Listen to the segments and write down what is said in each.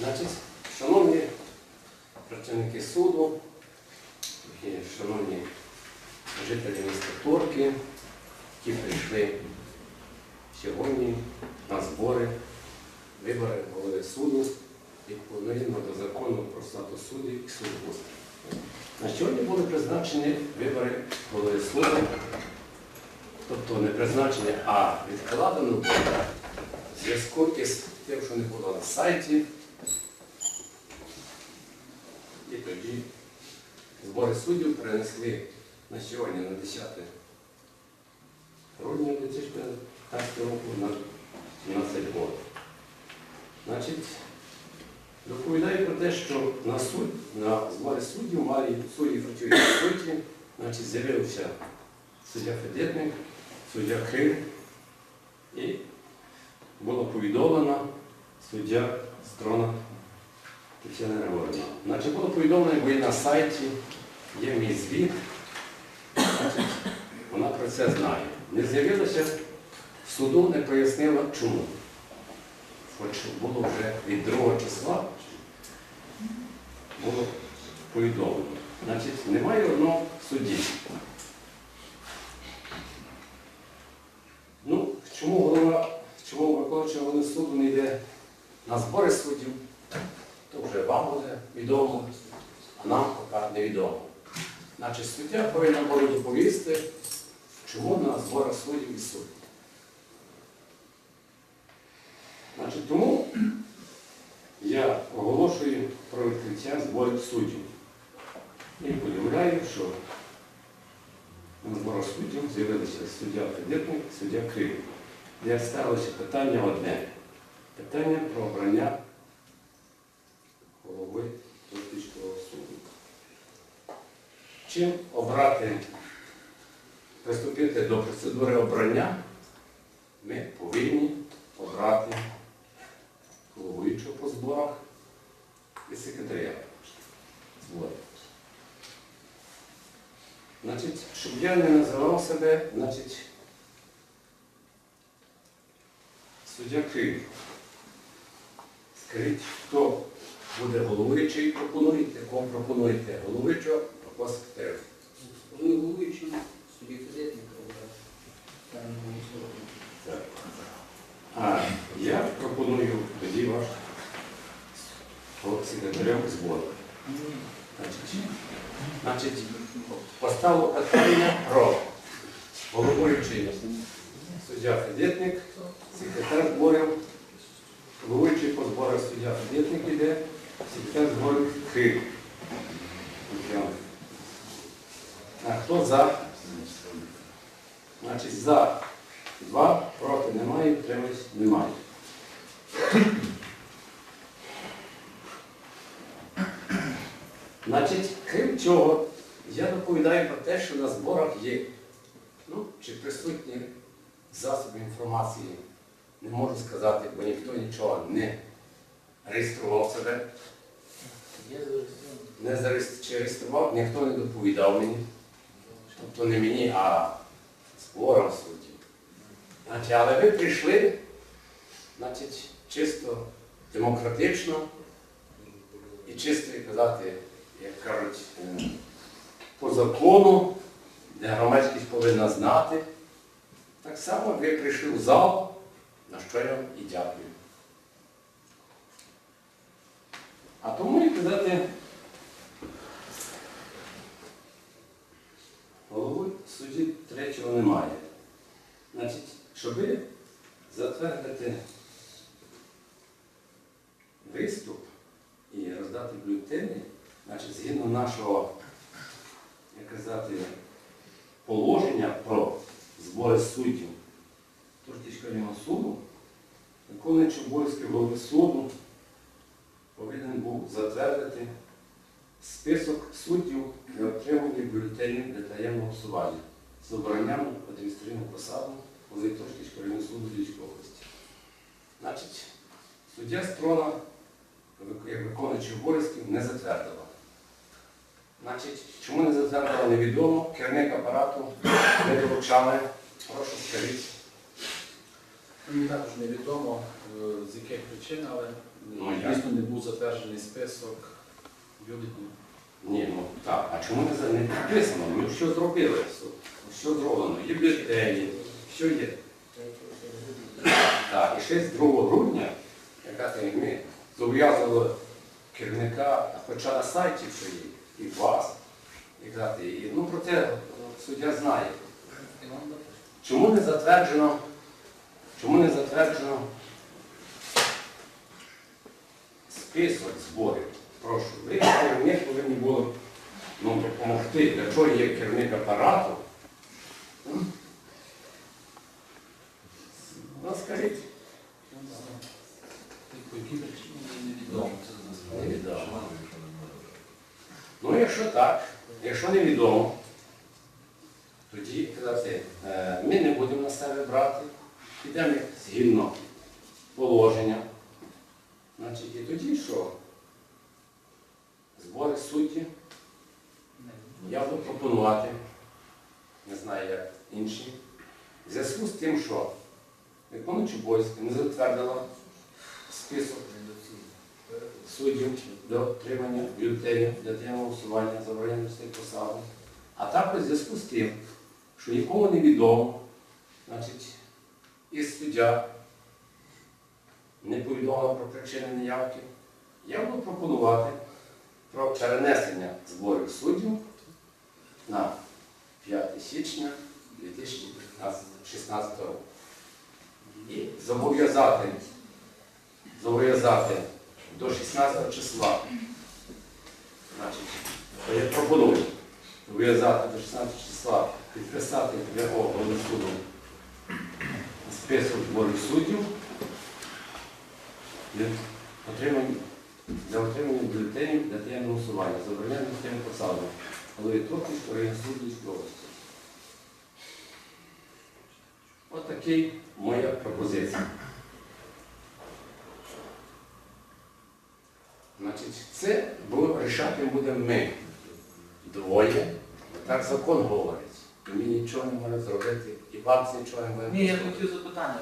Значить, шановні працівники суду, шановні жителі міста Торки, які прийшли сьогодні на збори, вибори голови суду відповідно до закону про статус суддів і судоустрій. На сьогодні були призначені вибори голови суду, тобто не призначені, а відкладено в зв'язку із тим, що не було на сайті. І тоді збори суддів перенесли на сьогодні на 10 грудня 2015 року на 17 років. Значить, доповідаю про те, що на суд, на зборі суддів мали судді працюють суді, значить, з'явився суддя Федетник, суддя Крим і було повідомлено суддя Строна Тетяна Григорівна. Значить, було повідомлено, бо на сайті є мій звіт. Вона про це знає. Не з'явилося, суду не пояснила чому. Хоч було вже від 2 числа було повідомлено. Значить, немає одного судді. Ну, чому голова, чому виконуючий суду не йде на збори суддів, то вже вам буде відомо, а нам поки невідомо. Значить, суддя повинен буде доповісти, чому на зборах суддів і суддів. Тому я оголошую про відкриття зборів суддів. І повідомляю, що на зборах суддів з'явилися суддя Федетник, суддя Крим. Де ставилося питання одне. Питання про обрання голови Турківського суду. Чим обрати, приступити до процедури обрання, ми повинні обрати головуючого по зборах і секретаря зборів. Значить, щоб я не називав себе, значить, суддя Київ. Скажіть, хто буде головуючий, пропонуєте, кого пропонуєте? Головуючого Федетника обрати. Там голосувати. Так. А я пропоную тоді ваш секретарем збору. Значить, значить, поставив питання про головуючий суддя Федетник, секретар зборів, головуючий по зборах суддя Федетник іде, секретар зборів Крим. Хто за? Значить, за два, проти немає, утримались немає. Значить, крім цього, я доповідаю про те, що на зборах є, ну, чи присутні засоби інформації, не можу сказати, бо ніхто нічого не реєстрував себе, не зареєс- чи реєстрував, ніхто не доповідав мені. Тобто не мені, а зборам суддів. Але ви прийшли, значить, чисто демократично і чисто як казати, як кажуть, е, по закону, де громадськість повинна знати. Так само ви прийшли в зал, на що я вам і дякую. А тому і казати, судді третього немає. Значить, щоб затвердити виступ і роздати бюлетені, значить, згідно нашого, як казати, положення про збори суддів районного суду, виконуючи обов'язки голови суду повинен був затвердити список суддів для отримання бюлетенів для таємного голосування з обранням адміністративну посаду Турківського районного суду Львівської області. Значить, суддя Строна, як виконуючий обов'язків, не затвердила. Значить, чому не затвердила, невідомо. Керівник апарату не доручали. Прошу скажіть. Мені також невідомо, е, з яких причин, але Ну. Дійсно не був затверджений список бюлетнів. Ні, ну так, а чому не, не підписано? Ми що зробили? Що зроблено? Є бюлетені, що є? Так, і ще з 2 грудня, це ми зобов'язували керівника, хоча на сайті є, і вас, і казати, ну про це суддя знає. Чому не затверджено, чому не затверджено список зборів? Прошу, ви як керівник повинні були ну, допомогти, для чого є керівник апарату. Ну, скажіть. Невідомо. Невідомо. Ну, якщо так, якщо невідомо, тоді казати, е, ми не будемо на себе брати, підемо згідно положення. Значить, і тоді що? Збори судді я буду пропонувати, не знаю як інші, в зв'язку з тим, що виконуючи обов'язки не затвердила список суддів для отримання бюлетенів для отримання голосування за обрання посади. А також в зв'язку з тим, що нікому не відомо, значить, і суддя не повідомила про причини неявки, я буду пропонувати про перенесення зборів суддів на 5 січня 2016 року. І зобов'язати, зобов'язати до 16 числа. Значить, я пропоную зобов'язати до 16 числа підписати Верховного суду список зборів суддів для отримання, бюлетенів для таємного голосування, за обрання тим посадом району суду Львівської області. Ось такий моя пропозиція. Значить, це рішати будемо ми. Двоє. Так закон говорить. І ми нічого не можемо зробити, і вам нічого не можемо Ні, я хотів запитання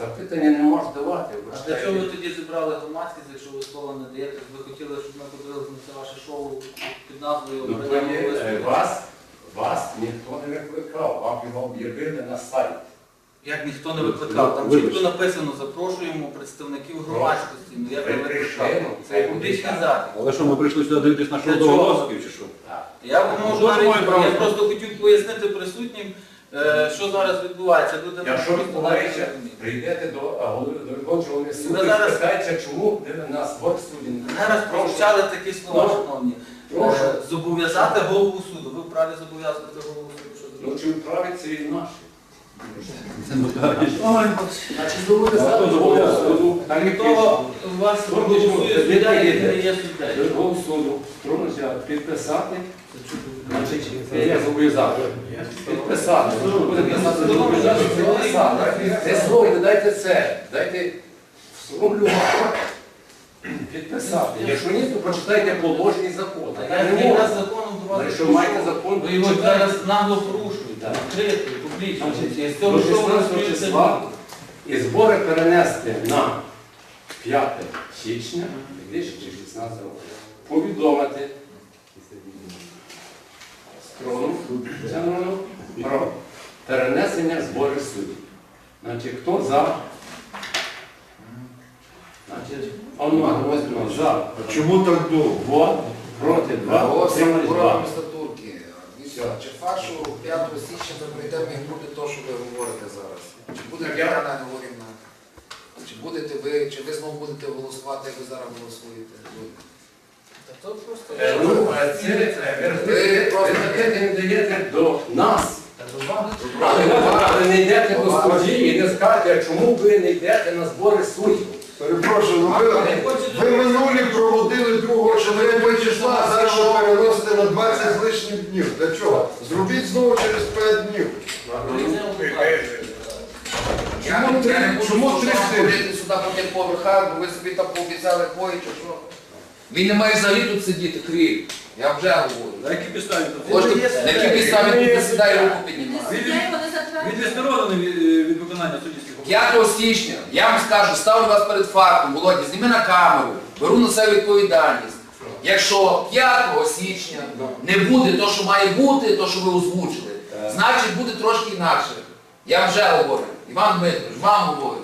Запитання не можеш давати. А для чого ви тоді зібрали громадськість, якщо ви слова не даєте? Ви хотіли, щоб ми подивилися на це ваше шоу під назвою Ну, то «Обрання е, суду»? вас, вас ніхто не викликав, вам його об'явили на сайт. Як ніхто не викликав, там Вибачте. чітко написано, запрошуємо представників громадськості. Ну як ви прийшли, Це є публічний захід. Але що, ми прийшли сюди дивитись на Для шоу чого? Чи що? Так. Я можу Ну, дуже навіть- маю право. я просто хотів пояснити присутнім, е, що зараз відбувається. Люди Якщо просто відбувається, не розуміють. прийдете до а, голови до суду Ви і зараз- спитайте, чому ви на збор судді не Мене раз прозвучали такі слова, Ну, шановні. прошу. Е, Зобов'язати голову суду. Ви вправі зобов'язувати голову суду, що Ну, чи вправі це і наші? Значить, Хто у вас Ну, голосує ну, суддя, ну, який ну, не є суду, трудності підписати, я зобов'язати. Підписати. Це слово, не дайте це. Дайте сформулювати. Підписати. Якщо ні, то прочитайте положення і закон. А Я я не якраз можу. законом до вас Якщо маєте закон, Ви його зараз нагло порушуєте, відкрито, публічно. До цього що ви 16 числа і збори перенести на 5 січня 2016 року. Повідомити перенесення зборів суддів. Значить, хто за? Значить, одноголосно за. Чому так довго? Во, проти два, утримались два. міста Турки. Чи фаршу 5 січня ми прийдемо і буде то, що ви говорите зараз? Чи буде Так я- Тетяна Григорівна? Чи будете ви, чи ви знову будете голосувати, як ви зараз голосуєте? Та то просто... Е, Ну, е, це е, ви ви таке не даєте до нас. Але ви не йдете до судді і не скажете, чому ви не йдете на збори суддів. Перепрошую, ну ви, ви минулі проводили 2 чи 3 числа, зараз ви переносите на 20 з лишнім днів. Для чого? Зробіть знову через 5 днів. Чому три- я не буду чому три сили? ходити сюди по тих поверхах, бо ви собі там пообіцяли кої чи що. Він не має взагалі тут сидіти, крім. Я вже говорю. На якій підставі? Можете, на якій підставі тут не руку не затверджую. відсторонений від, від виконання суддівських 5 січня, я вам скажу, ставлю вас перед фактом, Володя, зніми на камеру, беру на себе відповідальність. Якщо 5 січня не буде то, що має бути, то, що ви озвучили, значить буде трошки інакше. Я вже говорю, Іван Дмитрович, вам говорю.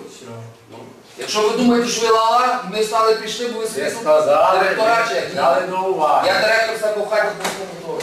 Якщо ви думаєте, що ви лала, ми стали пішли, бо ви собі тут директора чи як? Ні. до уваги. Я директор себе в хаті по своєму.